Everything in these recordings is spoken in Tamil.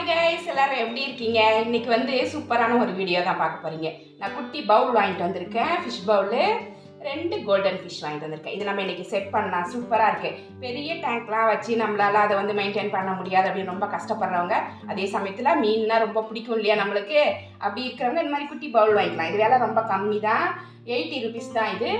ஹாய் கைஸ் எல்லோரும் எப்படி இருக்கீங்க? இன்னைக்கு வந்து சூப்பரான ஒரு வீடியோ தான் பார்க்க போகிறீங்க நான் குட்டி பவுல் வாங்கிட்டு வந்திருக்கேன். ஃபிஷ் பவுலு ரெண்டு கோல்டன் ஃபிஷ் வாங்கிட்டு வந்திருக்கேன். இது நம்ம இன்றைக்கி செட் பண்ணலாம் சூப்பராக இருக்குது பெரிய டேங்க்லாம் வச்சு நம்மளால் அதை வந்து மெயின்டைன் பண்ண முடியாது அப்படின்னு ரொம்ப கஷ்டப்படுறவங்க. அதே சமயத்தில் மீன்னா ரொம்ப பிடிக்கும் இல்லையா நம்மளுக்கு? அப்படி இருக்கிறவங்க இந்த மாதிரி குட்டி பவுல் வாங்கிக்கலாம். இது வேலை ரொம்ப கம்மி தான் எயிட்டி ருபீஸ் தான் இது.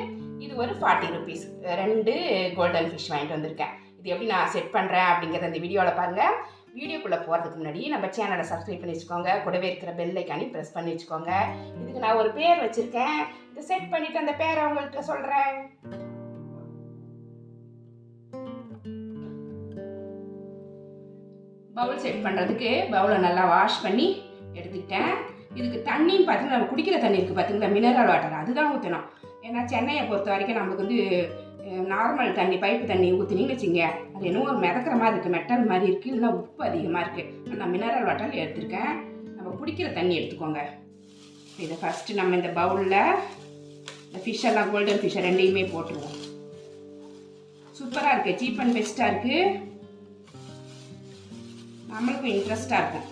இது ஒரு ஃபார்ட்டி ருபீஸ் ரெண்டு கோல்டன் ஃபிஷ் வாங்கிட்டு வந்திருக்கேன். இது எப்படி நான் செட் பண்ணுறேன் அப்படிங்கிறத இந்த வீடியோவில் பாருங்கள் வீடியோக்குள்ளே போகிறதுக்கு முன்னாடி நம்ம சேனலை சப்ஸ்கிரைப் பண்ணி வச்சுக்கோங்க. கூடவே இருக்கிற பெல் ஐக்கானி ப்ரெஸ் பண்ணி வச்சுக்கோங்க. இதுக்கு நான் ஒரு பேர் வச்சுருக்கேன். இதை செட் பண்ணிவிட்டு அந்த பேரை உங்கள்கிட்ட சொல்கிறேன் பவுல் செட் பண்ணுறதுக்கு பவுலை நல்லா வாஷ் பண்ணி எடுத்துக்கிட்டேன். இதுக்கு தண்ணின்னு பார்த்தீங்கன்னா நம்ம குடிக்கிற தண்ணி இருக்குது பார்த்தீங்களா மினரல் வாட்டர் அதுதான் ஊற்றணும் ஏன்னா சென்னையை பொறுத்த வரைக்கும் நம்மளுக்கு வந்து நார்மல் தண்ணி பைப்பு தண்ணி ஊற்றினீங்கன்னு வச்சுங்க அது என்னவோ ஒரு மிதக்கிற மாதிரி இருக்குது மெட்டல் மாதிரி இருக்குது இல்லைன்னா உப்பு அதிகமாக இருக்குது நான் மினரல் வாட்டர் எடுத்திருக்கேன். நம்ம குடிக்கிற தண்ணி எடுத்துக்கோங்க. இதை ஃபஸ்ட்டு நம்ம இந்த பவுலில் இந்த ஃபிஷ்ஷெல்லாம் கோல்டன் ஃபிஷ்ஷை ரெண்டையுமே போட்டுருவோம். சூப்பராக இருக்குது சீப் அண்ட் பெஸ்ட்டாக இருக்குது நம்மளுக்கும் இன்ட்ரெஸ்ட்டாக இருக்கும்.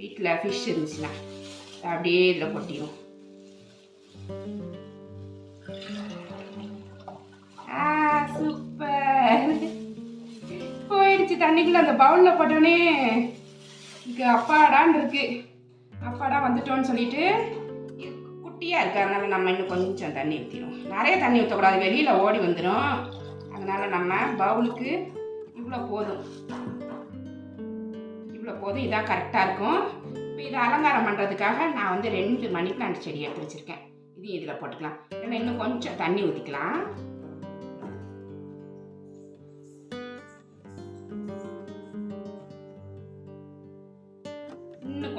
வீட்டில் ஃபிஷ் இருந்துச்சுன்னா அப்படியே இதில் கொட்டிடும் போயிடுச்சு தண்ணிக்குள்ள அந்த பவுலில் போட்டோன்னே இங்கே அப்பாடான்னு இருக்கு. அப்பாடா வந்துட்டோன்னு சொல்லிட்டு இது குட்டியாக இருக்கு அதனால் நம்ம இன்னும் கொஞ்சம் தண்ணி ஊற்றிடும் நிறைய தண்ணி ஊற்றக்கூடாது வெளியில் ஓடி வந்துடும் அதனால நம்ம பவுலுக்கு இவ்வளோ போதும். இவ்வளோ போதும் இதான் கரெக்டாக இருக்கும். இப்போ இதை அலங்காரம் பண்ணுறதுக்காக நான் வந்து ரெண்டு மணி பிளான்ட் செடி எடுத்து வச்சுருக்கேன் இதையும் இதில் போட்டுக்கலாம். ஏன்னா இன்னும் கொஞ்சம் தண்ணி ஊற்றிக்கலாம்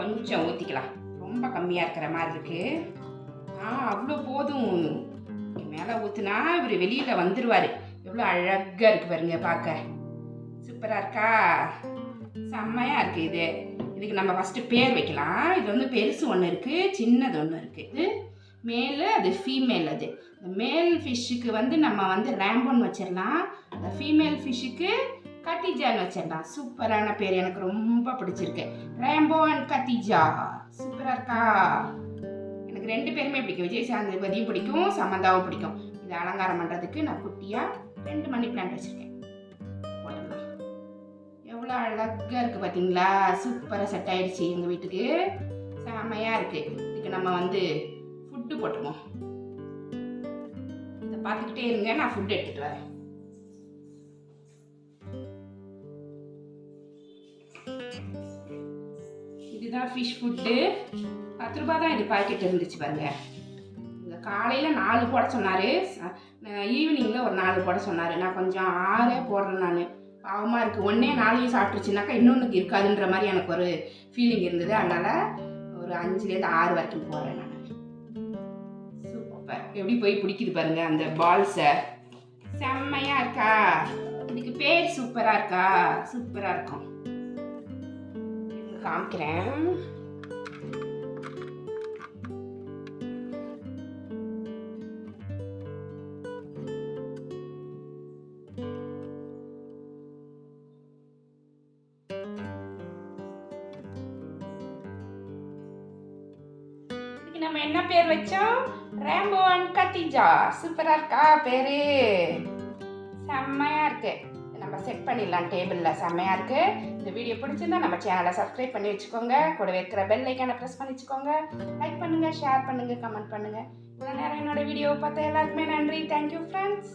கொஞ்சம் ஊற்றிக்கலாம் ரொம்ப கம்மியாக இருக்கிற மாதிரி இருக்குது ஆ அவ்வளோ போதும். மேலே ஊற்றுனா இவர் வெளியில் வந்துடுவார் எவ்வளோ அழகாக இருக்குது பாருங்க பார்க்க சூப்பராக இருக்கா? செம்மையாக இருக்குது இது. இதுக்கு நம்ம ஃபஸ்ட்டு பேர் வைக்கலாம். இது வந்து பெருசு ஒன்று இருக்குது சின்னது ஒன்று இருக்குது இது மேலு அது ஃபீமேல் அது. இந்த மேல் ஃபிஷ்ஷுக்கு வந்து நம்ம வந்து ரேம்போன் வச்சிடலாம் அந்த ஃபீமேல் ஃபிஷ்ஷுக்கு கத்திஜான்னு வச்சேன்டா சூப்பரான பேர் எனக்கு ரொம்ப பிடிச்சிருக்கு. Rambo and Khadija. சூப்பராக இருக்கா? எனக்கு ரெண்டு பேருமே பிடிக்கும். விஜய் சாந்திபதியும் பிடிக்கும் சமந்தாவும் பிடிக்கும். இதை அலங்காரம் பண்ணுறதுக்கு நான் குட்டியாக ரெண்டு மணி பிளான்ட் வச்சுருக்கேன். போட்டுடலாம் எவ்வளோ அழகாக இருக்குது பார்த்தீங்களா சூப்பராக செட் ஆயிடுச்சு எங்கள் வீட்டுக்கு. செமையாக இருக்குது இதுக்கு நம்ம வந்து ஃபுட்டு போட்டுருவோம் இதை பார்த்துக்கிட்டே இருங்க நான் ஃபுட் எடுத்துகிட்டு வரேன். இதுதான் ஃபிஷ் ஃபுட்டு பத்து ரூபா தான் இது பாக்கெட் இருந்துச்சு பாருங்க. இந்த காலையில் நாலு போட சொன்னார். ஈவினிங்கில் ஒரு நாலு போட சொன்னார். நான் கொஞ்சம் ஆறே போடுறேன் நான். பாவமாக இருக்குது ஒன்றே நாளையும் சாப்பிட்டுச்சுனாக்கா இன்னொன்றுக்கு இருக்காதுன்ற மாதிரி எனக்கு ஒரு ஃபீலிங் இருந்தது. அதனால் ஒரு அஞ்சுலேருந்து ஆறு வரைக்கும் போடுறேன் நான். சூப்பர் எப்படி போய் பிடிக்குது பாருங்க அந்த பால்ஸை செம்மையாக இருக்கா? இதுக்கு பேர் சூப்பராக இருக்கா? சூப்பராக இருக்கும். காமிக்கிறேன் இதுக்கு நம்ம என்ன பேர் வச்சோம் ரேம்போ அண்ட் கத்திஜா சூப்பரா இருக்கா பேரு செம்மையா இருக்கு இதை நம்ம செட் பண்ணிடலாம் டேபிளில் செம்மையாக இருக்குது இந்த வீடியோ பிடிச்சிருந்தா நம்ம சேனலை சப்ஸ்கிரைப் பண்ணி வச்சுக்கோங்க. கூடவே இருக்கிற பெல் ஐக்கானை ப்ரெஸ் பண்ணி வச்சுக்கோங்க. லைக் பண்ணுங்கள் ஷேர் பண்ணுங்கள் கமெண்ட் பண்ணுங்க. இவ்வளோ நேரம் என்னோட வீடியோவை பார்த்தா எல்லாருக்குமே நன்றி. Thank you friends